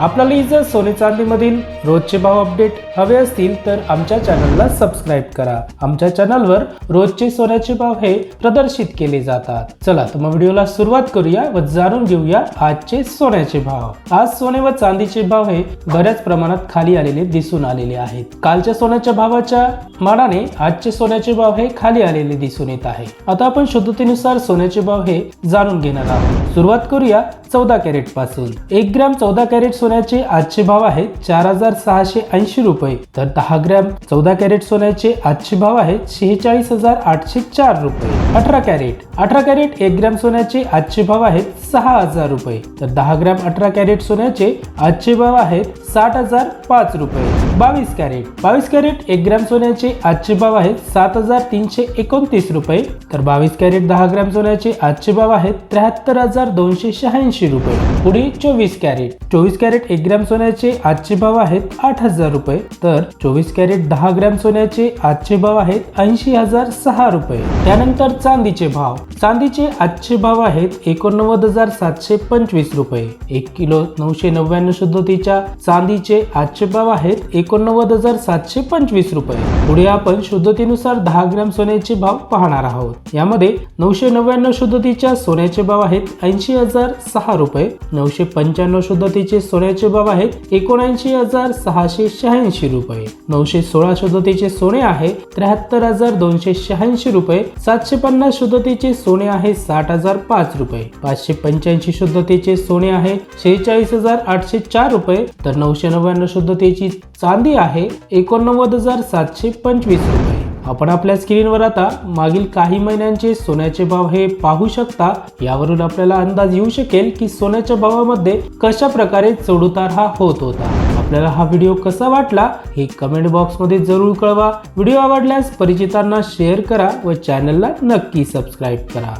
आपल्याला जर सोने चांदीमधील रोजचे भाव अपडेट हवे असतील तर आमच्या चॅनलला सबस्क्राईब करा. आमच्या चॅनलवर रोजचे सोन्याचे भाव हे प्रदर्शित केले जातात. चला तर मग व्हिडिओला सुरुवात करूया व जाणून घेऊया आजचे सोन्याचे भाव. आज सोने व चांदीचे भाव हे बऱ्याच प्रमाणात खाली आलेले दिसून आलेले आहेत. कालच्या सोन्याच्या भावाच्या मानाने आजचे सोन्याचे भाव हे खाली आलेले दिसून येत आहे. आता आपण शुद्धतेनुसार सोन्याचे भाव हे जाणून घेणार आहोत. सुरुवात करूया चौदा कॅरेटपासून. एक ग्रॅम चौदा कॅरेट सोन्याचे आजचे भाव आहेत चार हजार सहाशे ऐंशी रुपये. तर दहा ग्रॅम चौदा कॅरेट सोन्याचे आजचे भाव आहेत शेहेचाळीस हजार आठशे चार रुपये. अठरा कॅरेट. अठरा कॅरेट एक ग्रॅम सोन्याचे आजचे भाव आहेत सहा हजार रुपये. तर दहा ग्रॅम अठरा कॅरेट सोन्याचे आजचे भाव आहेत साठ हजार पाच रुपये. बावीस कॅरेट. बावीस कॅरेट एक ग्रॅम सोन्याचे आजचे भाव आहेत सात हजार तीनशे एकोणतीस रुपये. तर बावीस कॅरेट दहा ग्रॅम सोन्याचे आजचे भाव आहेत त्र्याहत्तर हजार दोनशे शहाऐंशी रुपये. पुढे चोवीस कॅरेट. चोवीस कॅरेट एक ग्रॅम सोन्याचे आजचे भाव आहेत आठ हजार रुपये. तर चोवीस कॅरेट दहा ग्रॅम सोन्याचे आजचे भाव आहेत ऐंशी हजार सहा रुपये. त्यानंतर चांदीचे भाव. चांदीचे आजचे भाव आहेत एकोणनव्वद हजार सातशे पंचवीस रुपये. एक किलो नऊशे नव्याण्णव शुद्धतीच्या चांदीचे आजचे भाव आहेत एकोणनव्वद हजार सातशे पंचवीस रुपये. पुढे आपण शुद्धतेनुसार दहा ग्रॅम सोन्याचे भाव पाहणार आहोत. यामध्ये नऊशे नव्याण्णव शुद्धतीच्या सोन्याचे भाव आहेत ऐंशी हजार सहा रुपये. नऊशे पंच्याण्णव शुद्धतेचे सोन्याचे भाव आहेत एकोणऐंशी हजार सहाशे शहाऐंशी रुपये. नऊशे सोळा शुद्धतेचे सोने आहे त्र्याहत्तर हजार दोनशे शहाऐंशी रुपये. सातशे पन्नास शुद्धतेचे सोने आहे साठ हजार पाच रुपये. पाचशे पंच्याऐंशी शुद्धतेचे सोने आहे शेहेचाळीस हजार आठशे चार रुपये. तर नऊशे नव्याण्णव शुद्धतेची चांदी आहे एकोणनव्वद हजार सातशे पंचवीस रुपये. आपण आपल्या स्क्रीनवर आता मागील काही महिन्यांचे सोन्याचे भाव हे पाहू शकता. यावरून आपल्याला अंदाज येऊ शकेल की सोन्याच्या भावामध्ये कशा प्रकारे चढउतार हा होत होता. आपल्याला हा व्हिडिओ कसा वाटला हे कमेंट बॉक्समध्ये जरूर कळवा. व्हिडिओ आवडल्यास परिचितांना शेअर करा व चॅनलला नक्की सबस्क्राईब करा.